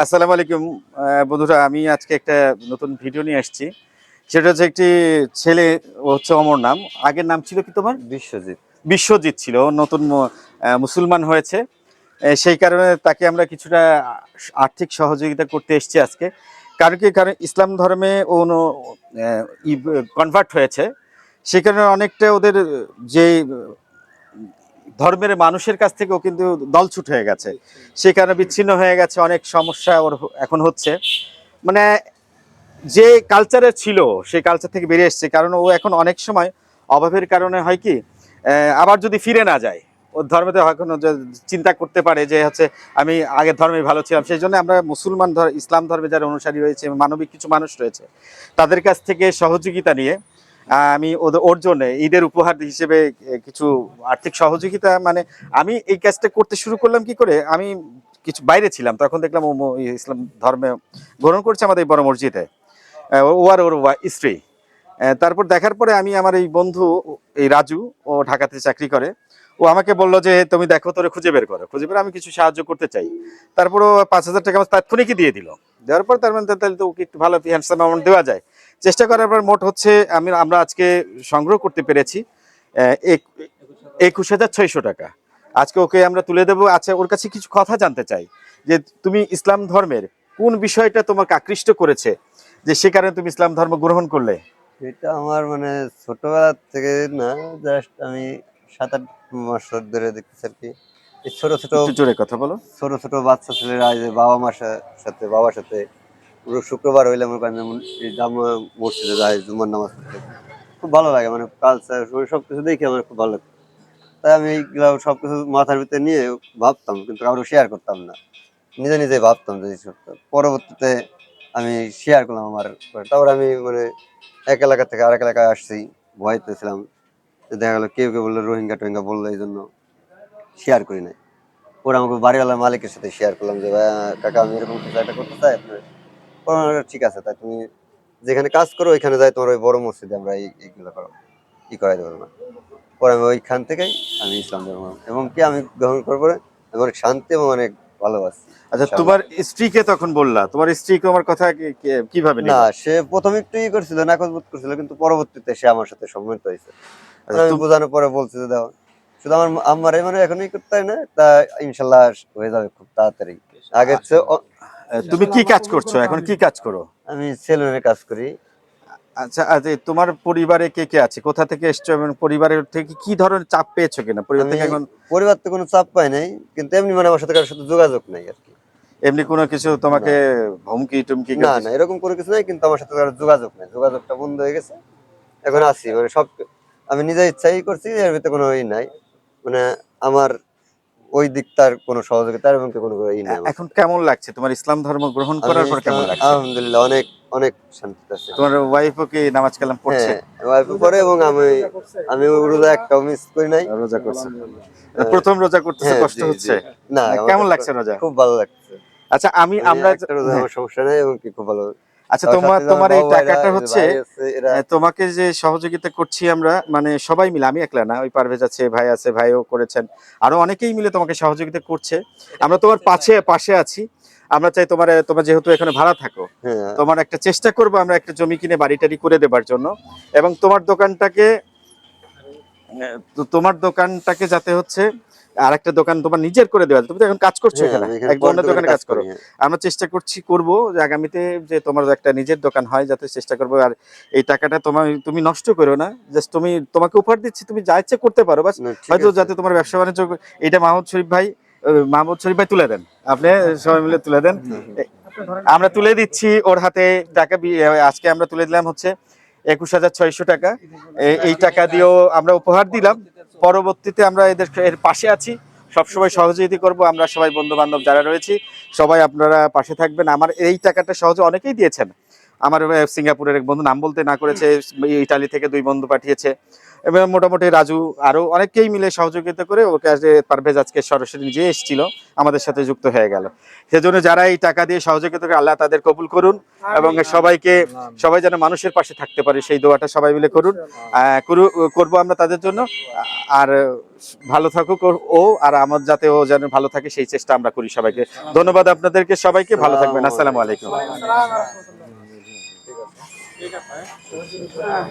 আসসালামু আলাইকুম বন্ধুরা আমি আজকে একটা নতুন ভিডিও নিয়ে আসছি। সেটা হচ্ছে একটি ছেলে হচ্ছে অমর নাম। আগের নাম ছিল কি তোমার? বিশ্বজিৎ। বিশ্বজিৎ ছিল নতুন মুসলমান হয়েছে। সেই কারণে তাকে আমরা কিছুটা আর্থিক সহযোগিতা করতে এসেছি আজকে। কারণ কি? কারণ ইসলাম ধর্মে ও কনভার্ট হয়েছে। সেই কারণে অনেকটা ওদের যে ধর্মের মানুষের কাছ থেকেও কিন্তু দলছুট হয়ে গেছে। সে কারণে বিচ্ছিন্ন হয়ে গেছে, অনেক সমস্যা ওর এখন হচ্ছে। মানে যে কালচারে ছিল, সেই কালচার থেকে বেরিয়ে এসছে। কারণ ও এখন অনেক সময় অভাবের কারণে হয় কি আবার যদি ফিরে না যায় ওর ধর্মেতে এখন চিন্তা করতে পারে যে হচ্ছে আমি আগের ধর্মে ভালো ছিলাম, সেই জন্য আমরা মুসলমান ধর ইসলাম ধর্মে যারা অনুসারী রয়েছে, মানবিক কিছু মানুষ রয়েছে, তাদের কাছ থেকে সহযোগিতা নিয়ে আমি ওর জন্য, ঈদের উপহার হিসেবে কিছু আর্থিক সহযোগিতা মানে আমি এই কাজটা করতে শুরু করলাম কি করে, আমি কিছু বাইরে ছিলাম, তখন দেখলাম ও ইসলাম ধর্মে গ্রহণ করছে আমাদের এই বড় মসজিদে। ও আর ওর স্ত্রী। তারপর দেখার পরে আমি আমার এই বন্ধু, এই রাজু, ও ঢাকাতে চাকরি করে। ও আমাকে বলল যে, তুমি দেখো, তোরে খুঁজে বের করো। খুঁজে বের আমি কিছু সাহায্য করতে চাই। তারপর ও পাঁচ হাজার টাকা আমার তাৎক্ষণিকই দিয়ে দিল। দেওয়ার পর তার মানে তাহলে তো ওকে একটু ভালো হ্যান্ডসাম অ্যামাউন্ট দেওয়া যায়। চেষ্টা করার পর মোট হচ্ছে আমি আমরা আজকে সংগ্রহ করতে পেরেছি এক- একুশ হাজার ছয়শো টাকা। আজকে ওকে আমরা তুলে দেবো। আচ্ছা ওর কাছে কিছু কথা জানতে চাই যে তুমি ইসলাম ধর্মের কোন বিষয়টা তোমাকে আকৃষ্ট করেছে যে সে কারণে তুমি ইসলাম ধর্ম গ্রহণ করলে? এটা আমার মানে ছোটবেলা থেকে না জাস্ট আমি সাত আট মাস ধরে দেখতেছি আর কি। ছোট ছোট জোরে কথা বলো। ছোট ছোট বাচ্চা ছেলেরা বাবা মার সাথে বাবার সাথে শুক্রবার হইলে আমার জামা মসজিদে যায়, জুমার নামাজ পড়তে। খুব ভালো লাগে মানে কালচার সব কিছু দেখে আমার খুব ভালো লাগে। তাই আমি এইগুলো সব কিছু মাথার ভিতরে নিয়ে ভাবতাম, কিন্তু কারও শেয়ার করতাম না। নিজে নিজে ভাবতাম যে। পরবর্তীতে আমি শেয়ার করলাম আমার তারপর আমি মানে এক এলাকা থেকে আরেক এলাকায় আসছি, ভয়তে ছিলাম। তো দেখা গেলো কেউ কেউ বলল, রোহিঙ্গা টোহিঙ্গা বলল, এই জন্য শেয়ার করি নাই। ওরা আমাকে বাড়িওয়ালা মালিকের সাথে শেয়ার করলাম যে ভাই কাকা, আমি এরকম কিছু একটা করতে চাই আপনার। ঠিক আছে তাই তুমি যেখানে কাজ করো ওইখানে যাই তোমার ওই বড় মসজিদে আমরা এইগুলো করো ই করাই দেবো না পরে আমি ওইখান থেকেই আমি ইসলাম ধর্ম এবং কি আমি গ্রহণ করার পরে আমি অনেক শান্তি এবং অনেক ভালোবাসি। আচ্ছা তোমার স্ত্রীকে তখন বললা? তোমার স্ত্রীকে আমার কথা কীভাবে না সে প্রথমে একটু ই করছিল নাকচ বোধ করছিল কিন্তু পরবর্তীতে সে আমার সাথে সম্মিলিত হয়েছে। আচ্ছা, আমি বোঝানোর পরে বলছে যে দাও। শুধু আমার আমার মানে এখনই করতে হয় না তা ইনশাল্লাহ হয়ে যাবে খুব তাড়াতাড়ি। আগের চেয়ে তুমি কি কাজ করছ? এখন কি কাজ করো? আমি সেলুনের কাজ করি। আচ্ছা আচ্ছা তোমার পরিবারে কে কে আছে? কোথা থেকে এসছো এবং পরিবারের থেকে কি ধরনের চাপ পেয়েছ কিনা? পরিবার থেকে এখন পরিবার তো কোনো চাপ পাই নাই কিন্তু এমনি মানে আমার সাথে কারোর সাথে যোগাযোগ নাই আর কি। এমনি কোনো কিছু তোমাকে হুমকি টুমকি না না এরকম কোনো কিছু নাই কিন্তু আমার সাথে কারোর যোগাযোগ নাই। যোগাযোগটা বন্ধ হয়ে গেছে। এখন আছি মানে সব আমি নিজে ইচ্ছাই করছি এর ভিতরে কোনো ই নাই। মানে আমার ওই দিক তার কোনো সহযোগিতা এবং কোনো ই নাই এখন কেমন লাগছে? তোমার ইসলাম ধর্ম গ্রহণ করার পর কেমন লাগছে? আলহামদুলিল্লাহ অনেক অনেক শান্তি আছে। তোমার ওয়াইফও কি নামাজ কালাম পড়ছে? হ্যাঁ wife ও পড়ে এবং আমি আমি রোজা একটাও মিস করি নাই। রোজা করছে। প্রথম রোজা করতেছে হ্যাঁ, কষ্ট। হচ্ছে? না কেমন লাগছে রোজা? খুব ভালো লাগছে। আচ্ছা আমি আমরা আমরা রোজা আমার সমস্যা নাই এবং কি খুব ভালো আচ্ছা তোমার তোমার এই টাকাটা হচ্ছে তোমাকে যে সহযোগিতা করছি আমরা মানে সবাই মিলে আমি একলা না ওই পারভেজ আছে ভাই আছে ভাইও করেছেন আরও অনেকেই মিলে তোমাকে সহযোগিতা করছে। আমরা তোমার পাশে পাশে আছি আমরা চাই তোমার তোমার যেহেতু এখানে ভাড়া থাকো হ্যাঁ। তোমার একটা চেষ্টা করব আমরা একটা জমি কিনে বাড়ি টাড়ি করে দেবার জন্য এবং তোমার দোকানটাকে তোমার দোকানটাকে যাতে হচ্ছে আর একটা দোকান তোমার নিজের করে দেওয়া তুমি তো এখন কাজ করছ হ্যাঁ, এখানে। এক ধরনের দোকানে কাজ করো। হ্যাঁ। আমরা চেষ্টা করছি করব যে আগামীতে যে তোমার একটা নিজের দোকান হয় যাতে চেষ্টা করব। আর এই টাকাটা তোমার তুমি নষ্ট করো না। জাস্ট তুমি তোমাকে উপহার দিচ্ছি তুমি যা ইচ্ছে করতে পারো। বাস হয়তো যাতে তোমার ব্যবসা বাণিজ্য এটা মাহমুদ শরীফ ভাই মাহমুদ শরীফ ভাই তুলে দেন। আপনি সবাই মিলে তুলে দেন। আমরা তুলে দিচ্ছি ওর হাতে টাকা আজকে আমরা তুলে দিলাম হচ্ছে একুশ হাজার ছয়শো টাকা। এই টাকা দিয়েও আমরা উপহার দিলাম। পরবর্তীতে আমরা এদের এর পাশে আছি। সবসময় সহযোগিতা করব। আমরা সবাই বন্ধু বান্ধব যারা রয়েছি, সবাই আপনারা পাশে থাকবেন। আমার এই টাকাটা সহজে অনেকেই দিয়েছেন। আমার সিঙ্গাপুরের এক বন্ধু নাম বলতে না করেছে ইটালি থেকে দুই বন্ধু পাঠিয়েছে। এবং মোটামুটি রাজু আরও অনেকেই মিলে সহযোগিতা করে ওকে আজকে পারভেজ আজকে সরাসরি নিজে এসেছিল আমাদের সাথে যুক্ত হয়ে গেল। সেজন্য যারা এই টাকা দিয়ে সহযোগিতা করে আল্লাহ তাদের কবুল করুন এবং সবাইকে সবাই যেন মানুষের পাশে থাকতে পারে সেই দোয়াটা সবাই মিলে করুন। করব আমরা তাদের জন্য। আর ভালো থাকুক ও- ও আর আমার যাতে ও যেন ভালো থাকে সেই চেষ্টা আমরা করি সবাইকে। ধন্যবাদ আপনাদেরকে সবাইকে ভালো থাকবেন। আসসালামু আলাইকুম। 这个盆啊